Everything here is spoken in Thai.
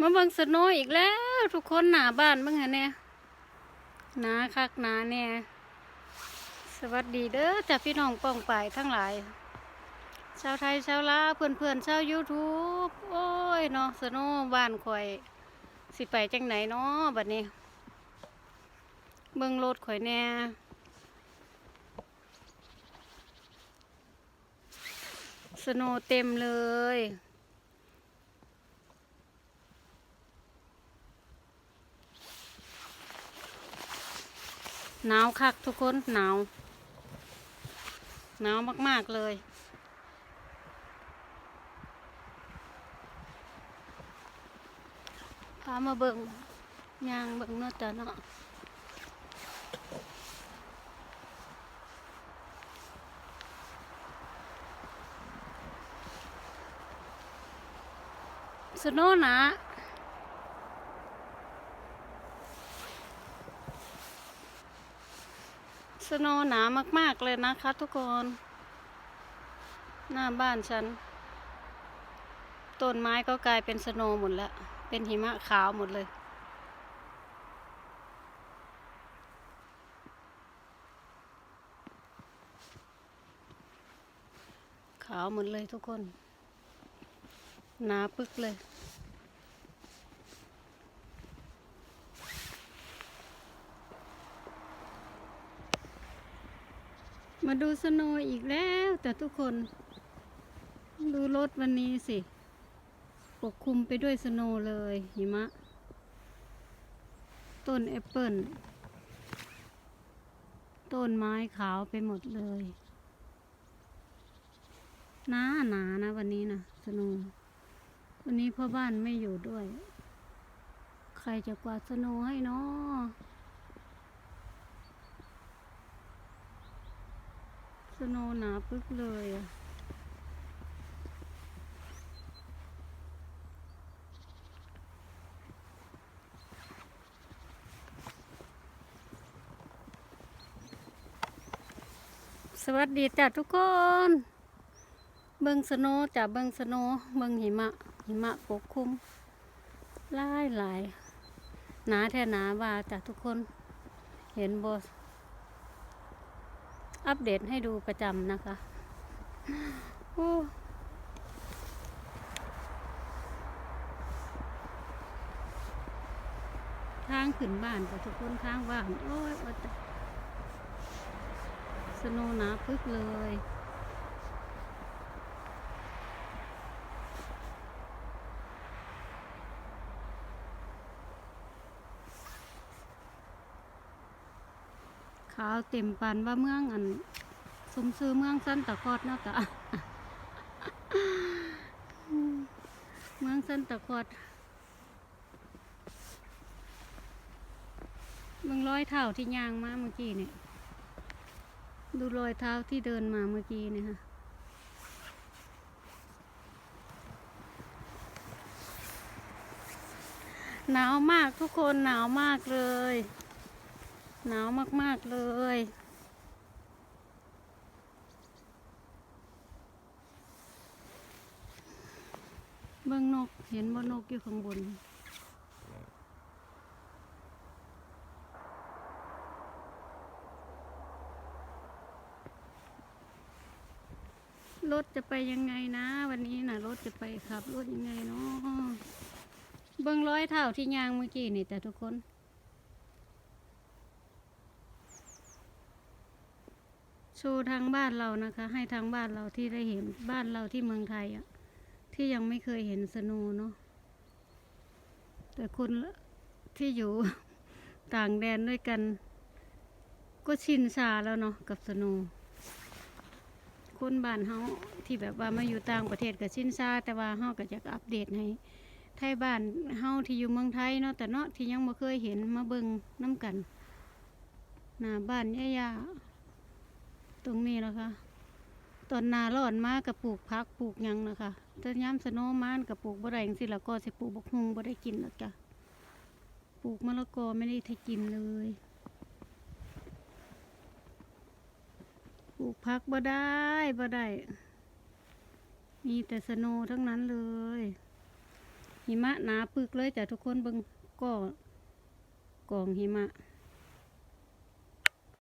มาเบิ่งสโนอีกแล้วทุกคนหนาบ้านบิ่งหะเนี่ยหนาคักหนาเนี่ยสวัสดีเด้อจากพี่น้องป้องป่ายทั้งหลาย ชาวไทยชาวลาเพื่อนเพื่อนชาวยูทูบโอ้ยเนาะสโนบ้านข่อย สิไปจังไหนเนาะบัดนี้ เบิ่งรถข่อยแน่สโนเต็มเลย หนาวคักทุกคนหนาวหนาวมาก ๆ เลย พามาเบิ่งยางเบิ่งเนาะจ้ะเนาะสโนว์หนา สโนหนามาก ๆ เลยนะคะทุกคน หน้าบ้านฉัน ต้นไม้ก็กลายเป็นสโนหมดแล้ว เป็นหิมะขาวหมดเลย ขาวหมดเลยทุกคน หนาปึกเลย มาดูสโนอีกแล้ว แต่ทุกคนดูรถวันนี้สิ ปกคลุมไปด้วยสโนเลยหิมะ ต้นแอปเปิลต้นไม้ขาวไปหมดเลยหนาหนานะวันนี้นะสโนว์วันนี้พ่อบ้านไม่อยู่ด้วย ใครจะกวาดสโนให้เนาะส โนหนาปึ๊กเลยอะสวัสดีจ้ะทุกคน เบิงสโนจ้ะเบิงสโนเบิงหิมะ หิมะปกคลุมลายหลายหนาแท้หนาว่าจ้ะทุกคน เห็นบส อัปเดตให้ดูประจำนะคะทางขึ้นบ้านแต่ทุกคนทางบ้านโอ้ยว่าแต่สโนว์หนาพึกเลย ขาวเต็มปันว่าเมืองอันสมซื้อเมืองสั้นตะคอดเนาะจ้ะเมืองสั้นตะคอดเบิ่งรอยเท้าที่ย่างมาเมื่อกี้เนี่ย ดูรอยเท้าที่เดินมาเมื่อกี้เนี่ยค่ะหนาวมากทุกคนหนาวมากเลย หนาวมาก ๆ เลย เบิ่งนก เห็นบ่นกอยู่ข้างบน รถจะไปยังไงนะ วันนี้นะรถจะไปขับรถยังไงเนาะเบิ่งร้อยเท้าที่ยางเมื่อกี้นี่แต่ทุกคน โช ว์ทางบ้านเรานะคะ ให้ทางบ้านเราที่ได้เห็นบ้านเราที่เมืองไทยอะที่ยังไม่เคยเห็นสโนเนาะแต่คนที่อยู่ต่างแดนด้วยกัน ก็ชินชาแล้วเนาะกับสโนคนบ้านเฮาที่แบบว่ามาอยู่ต่างประเทศกับชินชาแต่ว่าเฮาก็จะอัปเดตให้ไทยบ้านเฮาที่อยู่เมืองไทยเนาะแต่เนาะที่ยังบ่เคยเห็นมาเบิ่งน้ำกันหน้าบ้านย่าๆ ตรงนี้นะคะ ตอนนาร้อนมากกับปลูกพักปลูกยังนะคะแต่ย้ำสโนว์มานกับปลูกบ่ได้จังสิแล้วก็สิปลูกบกฮุงบ่ได้กินหรอกจ้ะปลูกมะละกอไม่ได้ให้กินเลยปลูกพักบ่ได้บ่ได้ มีแต่สโนว์ทั้งนั้นเลย หิมะหนาปึกเลยจ้ะทุกคนเบิ่งก็กองหิมะ